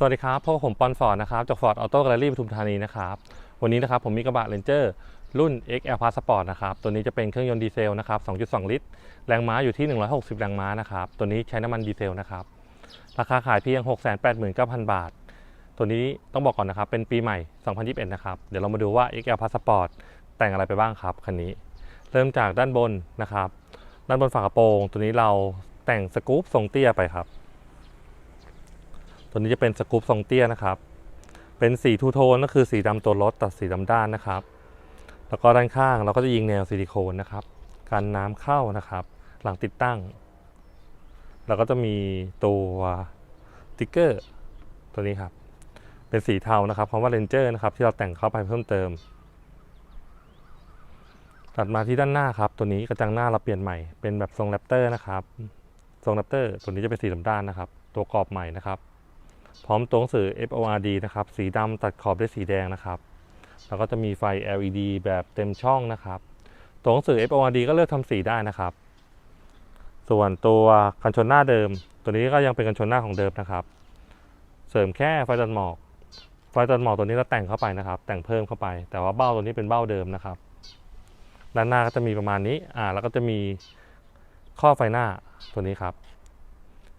สวัสดีครับพบกับผมปอนฟอร์ดนะครับจากฟอร์ดออโต้แกลเลอรี่ปทุมธานีนะครับ วันนี้นะครับผมมีกระบะเ a นเจอร์รุ่น XL Passport นะครับ ตัวนี้จะเป็นเครื่องยนต์ดีเซลนะครับ 2.2 ลิตร แรงม้าอยู่ที่ 160 แรงม้านะครับ ตัวนี้ใช้น้ำมันดีเซลนะครับ ราคาขายเพียง 689,000 บาท ตัวนี้ต้องบอกก่อนนะครับ เป็นปีใหม่ 2021 นะครับ เดี๋ยวเรามาดูว่า XL Passport แต่งอะไรไปบ้างครับคันนี้ เริ่มจากด้านบนนะครับ ด้านบนฝากระโปรง ตัวนี้เราแต่งสกู๊ปทรงเตี้ยไปครับ ตัวนี้จะเป็นสกู๊ปทรงเตี้ยนะครับ เป็นสีทูโทนก็คือสีดำตัวรถตัดสีดำด้านนะครับ แล้วก็ด้านข้างเราก็จะยิงแนวซิลิโคนนะครับ กันน้ำเข้านะครับ หลังติดตั้งเราก็จะมีตัวติ๊กเกอร์ตัวนี้ครับ เป็นสีเทานะครับคำว่าเรนเจอร์นะครับที่เราแต่งเข้าไปเพิ่มเติม ตัดมาที่ด้านหน้าครับ ตัวนี้กระจังหน้าเราเปลี่ยนใหม่เป็นแบบทรงแรปเตอร์นะครับ ทรงแรปเตอร์ตัวนี้จะเป็นสีดำด้านนะครับ ตัวกรอบใหม่นะครับ พร้อมตัวหนังสือ FORD นะครับ สีดำตัดขอบด้วยสีแดงนะครับ แล้วก็จะมีไฟ LED แบบเต็มช่องนะครับ ตัวหนังสือ FORD ก็เลือกทำสีได้นะครับ ส่วนตัวกันชนหน้าเดิม ตัวนี้ก็ยังเป็นกันชนหน้าของเดิมนะครับ เสริมแค่ไฟตัดหมอก ไฟตัดหมอกตัวนี้เราแต่งเข้าไปนะครับ แต่งเพิ่มเข้าไป แต่ว่าเบ้าตัวนี้เป็นเบ้าเดิมนะครับ ด้านหน้าก็จะมีประมาณนี้ อ่า แล้วก็จะมีข้อไฟหน้าตัวนี้ครับ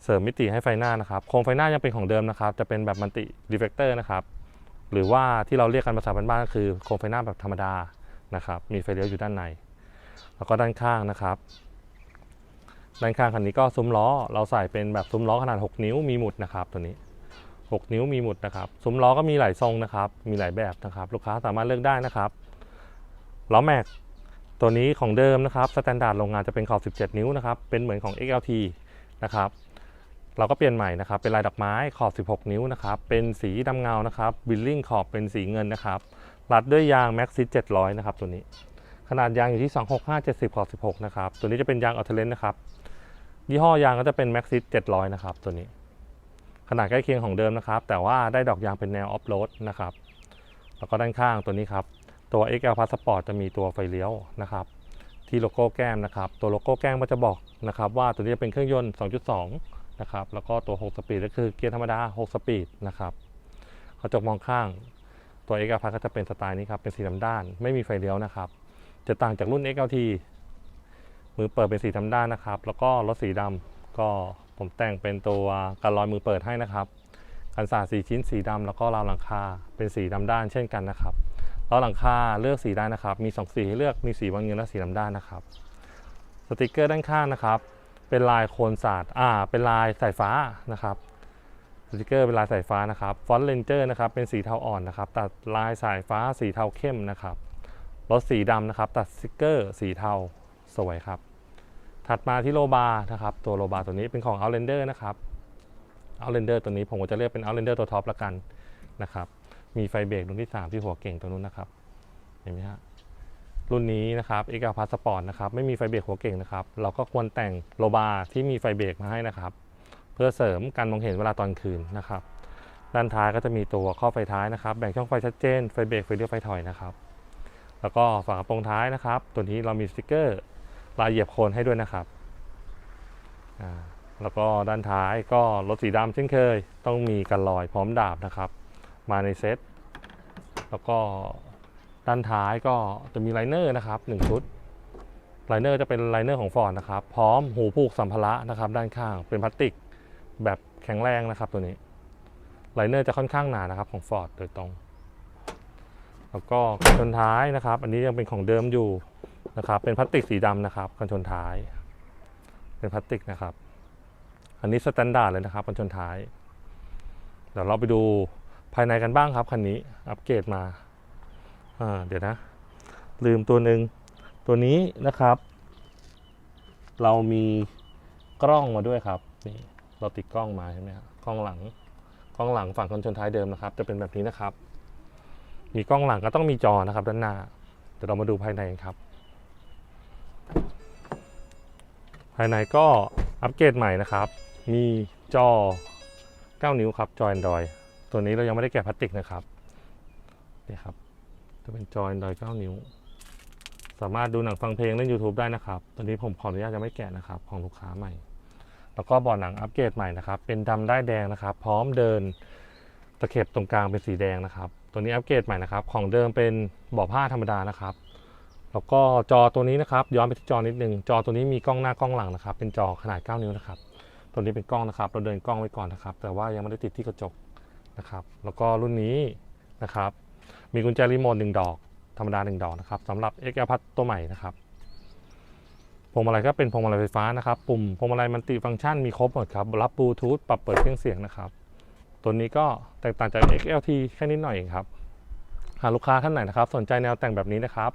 เสริมมิติให้ไฟหน้านะครับ โครงไฟหน้ายังเป็นของเดิมนะครับ จะเป็นแบบมันติรีเฟกเตอร์นะครับ หรือว่าที่เราเรียกกันภาษาบ้านๆก็คือโครงไฟหน้าแบบธรรมดานะครับ มีไฟเลี้ยวอยู่ด้านใน แล้วก็ด้านข้างนะครับ ด้านข้างคันนี้ก็ซุ้มล้อ เราใส่เป็นแบบซุ้มล้อขนาด 6 นิ้วมีหมุดนะครับ ตัวนี้ 6 นิ้วมีหมุดนะครับ ซุ้มล้อก็มีหลายทรงนะครับ มีหลายแบบนะครับ ลูกค้าสามารถเลือกได้นะครับล้อแม็กตัวนี้ของเดิมนะครับสแตนดาร์ดโรงงานจะเป็นขอบ 17 นิ้วนะครับ เป็นเหมือนของ XLT นะครับ เราก็เปลี่ยนใหม่นะครับ เป็นลายดอกไม้ขอบ 16 นิ้วนะครับ เป็นสีดำเงานะครับบิลลิ่งขอบเป็นสีเงินนะครับรัดด้วยยางแม็กซิส700 นะครับตัวนี้ ขนาดยางอยู่ที่ 265 70ขอบ16 นะครับ ตัวนี้จะเป็นยางออเทเลนนะครับ ยี่ห้อยางก็จะเป็นแม็กซิส700 นะครับตัวนี้ ขนาดใกล้เคียงของเดิมนะครับ แต่ว่าได้ดอกยางเป็นแนวออฟโรดนะครับ แล้วก็ด้านข้างตัวนี้ครับ ตัว XL Passport จะมีตัวไฟเลี้ยวนะครับ ที่โลโก้แก้มนะครับ ตัวโลโก้แก้มก็จะบอกนะครับว่าตัวนี้จะเป็นเครื่องยนต์ 2.2 นะครับ แล้วก็ตัว 6 สปีดก็คือเกียร์ธรรมดา 6 สปีดนะครับกระจกมองข้างตัว XL Plus ก็จะเป็นสไตล์นี้ครับเป็นสีดำด้าน ไม่มีไฟเลี้ยวนะครับ จะต่างจากรุ่น XLT มือเปิดเป็นสีดำด้านนะครับ แล้วก็รถสีดำก็ผมแต่งเป็นตัวกันรอยมือเปิดให้นะครับกันสาดสีชิ้นสีดำแล้วก็ราวหลังคาเป็นสีดำด้านเช่นกันนะครับล้อหลังคาเลือกสีได้นะครับ มี 2 สีให้เลือกมีสีบอลเงินและสีดำด้านนะครับสติกเกอร์ด้านข้างนะครับ เป็นลายโคนศาสตร์อ่า เป็นลายสายฟ้านะครับสติกเกอร์เป็นลายสายฟ้านะครับฟอนต์เลนเจอร์นะครับเป็นสีเทาอ่อนนะครับ ตัดลายสายฟ้าสีเทาเข้มนะครับรถสีดำนะครับ ตัดสติกเกอร์สีเทาสวยครับ ถัดมาที่โลบาร์นะครับ ตัวโลบาร์ตัวนี้เป็นของ Outlander นะครับ Outlander ตัวนี้ผมก็จะเรียกเป็น Outlander ตัวท็อปละกันนะครับ มีไฟเบรกรุ่นที่ 3 ที่หัวเก่งตรงนู้นนะครับ เห็นไหมฮะ รุ่นนี้นะครับ x อ p a s s p o r t นะครับไม่มีไฟเบรกหัวเก่งนะครับ เราก็ควรแต่งโลบาร์ที่มีไฟเบรกมาให้นะครับ เพื่อเสริมการมองเห็นเวลาตอนคืนนะครับด้านท้ายก็จะมีตัวข้อไฟท้ายนะครับ แบ่งช่องไฟชัดเจนไฟเบรกไฟเลี้ยวไฟถอยนะครับ แล้วก็ฝากระโปรงท้ายนะครับ ตัวนี้เรามีสติกเกอร์ลายเหยียบโคนให้ด้วยนะครับแล้วก็ด้านท้ายก็รถสีดำเช่นเคย ต้องมีกันรอยพร้อมดาบนะครับ มาในเซตแล้วก็ ด้านท้ายก็จะมีไลเนอร์นะครับ1ชุดไลเนอร์จะเป็นไลเนอร์ของฟอร์ดนะครับ พร้อมหูผูกสัมภาระนะครับ ด้านข้างเป็นพลาสติกแบบแข็งแรงนะครับตัวนี้ไลเนอร์จะค่อนข้างหนานะครับของฟอร์ดโดยตรง แล้วก็กันชนท้ายนะครับ อันนี้ยังเป็นของเดิมอยู่นะครับ เป็นพลาสติกสีดำนะครับกันชนท้าย เป็นพลาสติกนะครับ อันนี้สแตนดาร์ดเลยนะครับกันชนท้าย เดี๋ยวเราไปดูภายในกันบ้างครับคันนี้อัปเกรดมา เดี๋ยวนะ ลืมตัวหนึ่งตัวนี้นะครับ เรามีกล้องมาด้วยครับนี่เราติดกล้องมาใช่ไหมครับกล้องหลังกล้องหลังฝั่งคนชนท้ายเดิมนะครับ จะเป็นแบบนี้นะครับ มีกล้องหลังก็ต้องมีจอนะครับ ด้านหน้าเดี๋ยวเรามาดูภายในกันครับ ภายในก็อัปเกรดใหม่นะครับ มีจอ 9 นิ้วครับจอ Android ตัวนี้เรายังไม่ได้แกะพลาสติกนะครับนี่ครับ จะเป็นจอ Android 9นิ้ว สามารถดูหนังฟังเพลงเล่น YouTube ได้นะครับตัวนี้ผมขออนุญาตจะไม่แกะนะครับ ของลูกค้าใหม่ แล้วก็บอร์ดหนังอัปเกรดใหม่นะครับ เป็นดำได้แดงนะครับ พร้อมเดินตะเข็บตรงกลางเป็นสีแดงนะครับ ตัวนี้อัปเกรดใหม่นะครับ ของเดิมเป็นเบาะผ้าธรรมดานะครับ แล้วก็จอตัวนี้นะครับ ย้อนไปที่จอนิดนึง จอตัวนี้มีกล้องหน้ากล้องหลังนะครับ เป็นจอขนาด 9 นิ้วนะครับ ตัวนี้เป็นกล้องนะครับ เราเดินกล้องไว้ก่อนนะครับ แต่ว่ายังไม่ได้ติดที่กระจกนะครับ แล้วก็รุ่นนี้นะครับ มีกุญแจรีโมทหนึ่งดอก ธรรมดาหนึ่งดอกนะครับสำหรับ XL พัดตัวใหม่นะครับพวงมาลัยก็เป็นพวงมาลัยไฟฟ้านะครับ ปุ่มพวงมาลัยมันติฟังก์ชันมีครบหมดครับ รับบลูทูธปรับเปิดเครื่องเสียงนะครับ ตัวนี้ก็แตกต่างจาก XLT แค่นิดหน่อยเองครับ หากลูกค้าท่านไหนนะครับ สนใจแนวแต่งแบบนี้นะครับ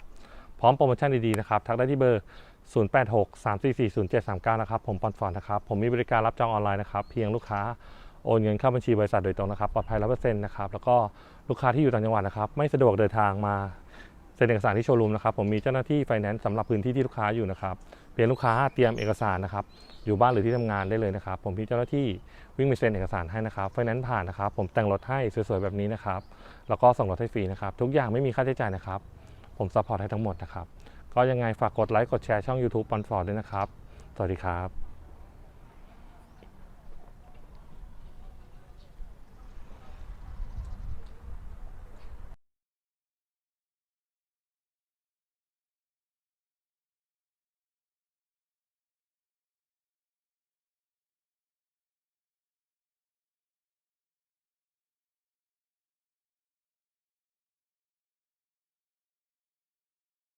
พร้อมโปรโมชั่นดีๆนะครับ ทักได้ที่เบอร์ 0863440739 นะครับ ผมปอนฟอนนะครับ ผมมีบริการรับจองออนไลน์นะครับ เพียงลูกค้า โอนเงินเข้าบัญชีบริษัทโดยตรงนะครับปลอดภัย100%นต์นะครับแล้วก็ลูกค้าที่อยู่ต่างจังหวัดนะครับ ไม่สะดวกเดินทางมาเซ็นเอกสารที่โชว์รูมนะครับผมมีเจ้าหน้าที่ไฟแนนซ์สำหรับพื้นที่ที่ลูกค้าอยู่นะครับเพียงลูกค้าเตรียมเอกสารนะครับอยู่บ้านหรือที่ทำงานได้เลยนะครับ ผมมีเจ้าหน้าที่วิ่งไปเซ็นเอกสารให้นะครับไฟแนนซ์ผ่านนะครับ ผมแต่งรถให้สวยๆแบบนี้นะครับแล้วก็ส่งรถให้ฟรีนะครับ ทุกอย่างไม่มีค่าใช้จ่ายนะครับ ผมซัพพอร์ตให้ทั้งหมดนะครับก็ยังไงฝากกดไลค์กดแชร์ช่อง YouTube ปอนฟอร์ดด้วยนะครับ สวัสดีครับ